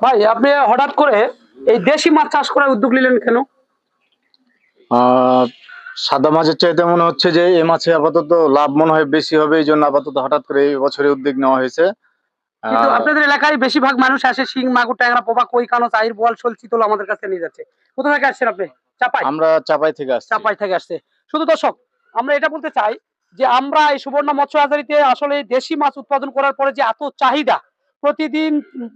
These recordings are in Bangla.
ভাই আপনি হঠাৎ করে এই দেশি মাছ চাষ করার উদ্যোগ নিলেন কেন? সাদা মাছের চাইতে মনে হচ্ছে যে এই মাছে আপাতত লাভ মনে হয় বেশি হবে এই জন্য আপাতত হঠাৎ করে এই বছরে উদ্যোগ নেওয়া হয়েছে। কিন্তু আপনাদের এলাকায় বেশিরভাগ মানুষ আসে শিং মাগুর ট্যাংরা পোবা কই কানো চাইর বল শোল চিতল আমাদের কাছে নিয়ে যাচ্ছে। কোথা থেকে আসছেন আপনি? চাপাই? আমরা চাপাই থেকে আসছি। চাপাই থেকে আসছে। শুধু দর্শক আমরা এটা বলতে চাই যে আমরা এই সুবর্ণ মৎস্য হাজারিতে আসলে দেশি মাছ উৎপাদন করার পরে যে এত চাহিদা প্রতিদিন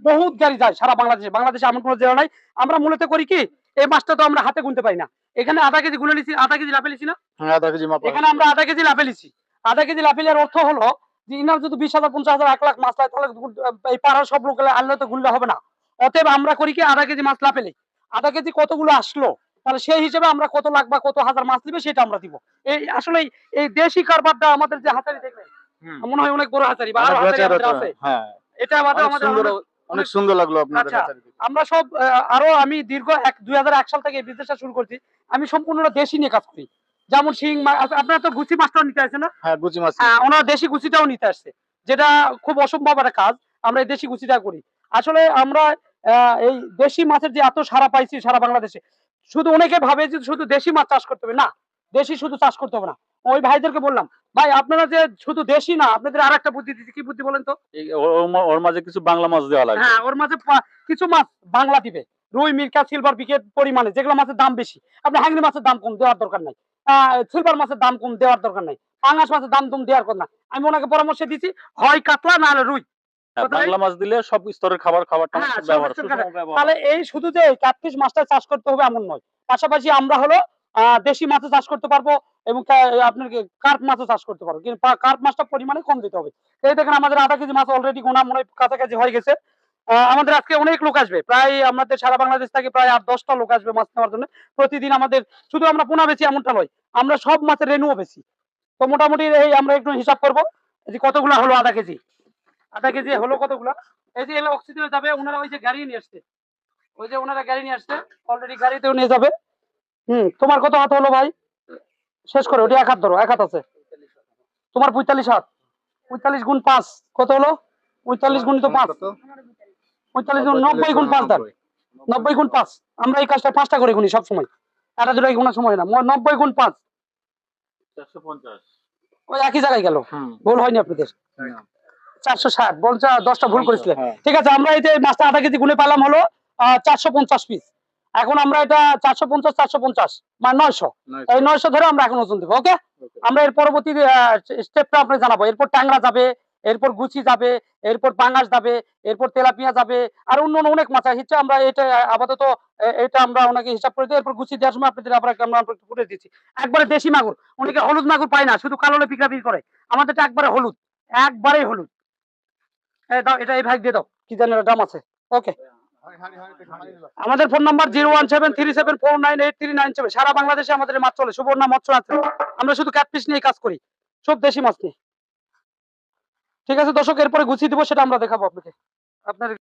বহুত গাড়ি যায় সারা বাংলাদেশে। বাংলাদেশে এমন কোনো জেলা নাই। আমরা মূলত করি কি এই মাছটা তো আমরা হাতে গুনতে পারি না। এখানে আধা কেজি গুনে নিছি আধা কেজি লাফে নিছি না? হ্যাঁ এখানে আমরা আধা কেজি লাফে নিছি। আধা কেজি লাফেলের অর্থ হলো যে ইনার যদি বিশ হাজার পঞ্চাশ হাজার এক লাখ মাছ হয় তাহলে এই পাড়ার সব লোক আনলে তো গুনলে হবে না। অতএব আমরা করি কি আধা কেজি মাছ লাফেলি আধা কেজি কতগুলো আসলো তাহলে সেই হিসেবে আমরা কত লাখ বা কত হাজার মাছ দিবে সেটা আমরা দিব। এই আসলে এই দেশি কারবারটা আমাদের যে হাতারি দেখবেন হুম। মনে হয় অনেক বড় হাতারি বা আরও হাতারি। আছে। হ্যাঁ। এটা আমাদের আমাদের অনেক সুন্দর লাগল আপনাদের আচ্ছা। আমরা সব আরও আমি দীর্ঘ এক দুই সাল থেকে বিজনেসটা শুরু করছি। আমি সম্পূর্ণ দেশি নিয়ে কাজ করি। যেমন শিং আপনারা তো গুচি মাছটাও নিতে আসছে না? হ্যাঁ গুচি মাছ। হ্যাঁ, ওনারা দেশি গুচিটাও নিতে আসছে যেটা খুব অসম্ভব একটা কাজ। আমরা এই দেশি গুচিটা করি। আসলে আমরা আহ, এই দেশি মাছের যে এত সারা পাইছি সারা বাংলাদেশে শুধু অনেকে ভাবে যে শুধু দেশি মাছ চাষ করতে হবে। না দেশি শুধু চাষ করতে হবে না। ওই ভাইদেরকে বললাম ভাই আপনারা যে শুধু দেশি না আপনাদের আর একটা বুদ্ধি দিচ্ছি কি বুদ্ধি বলেন তো? ওর- মাঝে কিছু বাংলা মাছ দেওয়া লাগবে। হ্যাঁ ওর মাঝে কিছু মাছ বাংলা দিবে। রুই মির্কা সিলভার বিকেট পরিমাণে যেগুলো মাছের দাম বেশি। আপনি হ্যাংরি মাছের দাম কম দেওয়ার দরকার নাই। সিলভার মাছের দাম কম দেওয়ার দরকার নাই। পাঙাশ মাছের দাম কম দেওয়ার কথা না। আমি ওনাকে পরামর্শ দিচ্ছি হয় কাতলা না হলে রুই। হ্যাঁ, বাংলা মাছ দিলে সব স্তরের খাবার খাবারটা হ্যাঁ, ব্যবহার। তাহলে এই শুধু যে ক্যাটফিশ মাছটা চাষ করতে হবে এমন নয়। পাশাপাশি আমরা হলো দেশি মাছও চাষ করতে পারব এবং আপনার কার্প মাছও চাষ করতে পারব। কিন্তু কার্প মাছটা পরিমাণে কম দিতে হবে। এই দেখেন, আমাদের আধা কেজি মাছ অলরেডি গোনা মনে কাছাকাছি হয়ে গেছে। আমাদের আজকে অনেক লোক আসবে। প্রায় আমাদের সারা বাংলাদেশ থেকে প্রায় আট, দশটা লোক আসবে মাছ নেওয়ার জন্য। প্রতিদিন আমাদের শুধু আমরা পোনা বেশি এমনটা নয়, আমরা সব মাছের রেনুও বেশি তো মোটামুটি এই আমরা একটু হিসাব করব যে কতগুলা হলো আধা কেজি? আধা কেজি হলো কতগুলা? এই যে এগুলো অক্সিজেনে যাবে, ওনারা ওই যে গাড়ি নিয়ে আসছে। ওই যে ওনারা গাড়ি নিয়ে আসছে অলরেডি গাড়িতেও নিয়ে যাবে। হুম তোমার কত হাত হলো ভাই? শেষ করে ওটি এক হাত ধরো এক হাত আছে। তোমার পঁয়তাল্লিশ হাত। পঁয়তাল্লিশ গুণ পাঁচ কত হলো? পঁয়তাল্লিশ গুণ তো পাঁচ। পঁয়তাল্লিশ গুণ নব্বই গুণ পাঁচ দান নব্বই গুণ পাঁচ। আমরা এই কাজটা পাঁচটা করে গুনি সবসময়। একটা দুটো গুণার সময় না। নব্বই গুণ পাঁচ। ওই একই জায়গায় গেল। ভুল হয়নি আপনাদের। চারশো ষাট। বলছে দশটা ভুল করেছিলেন। ঠিক আছে আমরা এই যে মাছটা আধা কেজি গুনে পেলাম হলো চারশো পঞ্চাশ পিস এখন আমরা এটা চারশো পঞ্চাশ চারশো পঞ্চাশ মানে নয়শো। এই নয়শো ধরে আমরা এখন ওজন দেবো ওকে আমরা এর পরবর্তী স্টেপটা আপনাকে জানাব। এরপর ট্যাংরা যাবে এরপর গুচি যাবে এরপর পাঙ্গাস যাবে এরপর তেলাপিয়া যাবে আর অন্য অন্য অনেক মাছ আছে। আমরা এটা আপাতত এটা আমরা ওনাকে হিসাব করে দিই। এরপর গুচি দেওয়ার সময় আপনাদের আবার আমরা ফুটে দিচ্ছি। একবারে দেশি মাগুর অনেকে হলুদ মাগুর পায় না শুধু কালো পিকরা বিক্রি করে। আমাদেরটা একবারে হলুদ একবারেই হলুদ। দাও এটা এই ভাগ দিয়ে দাও কি জানি দাম আছে ওকে আমাদের phone number zero one seven three seven four nine eight three nine seven সারা বাংলাদেশে আমাদের মাছ চলে। সুবর্ণা মৎস্য আছে আমরা শুধু ক্যাটফিস নিয়ে কাজ করি। সব দেশি মাছ নিয়ে। ঠিক আছে, দর্শক, এরপরে গুছিয়ে দিব, সেটা আমরা দেখাবো আপনাকে। আপনার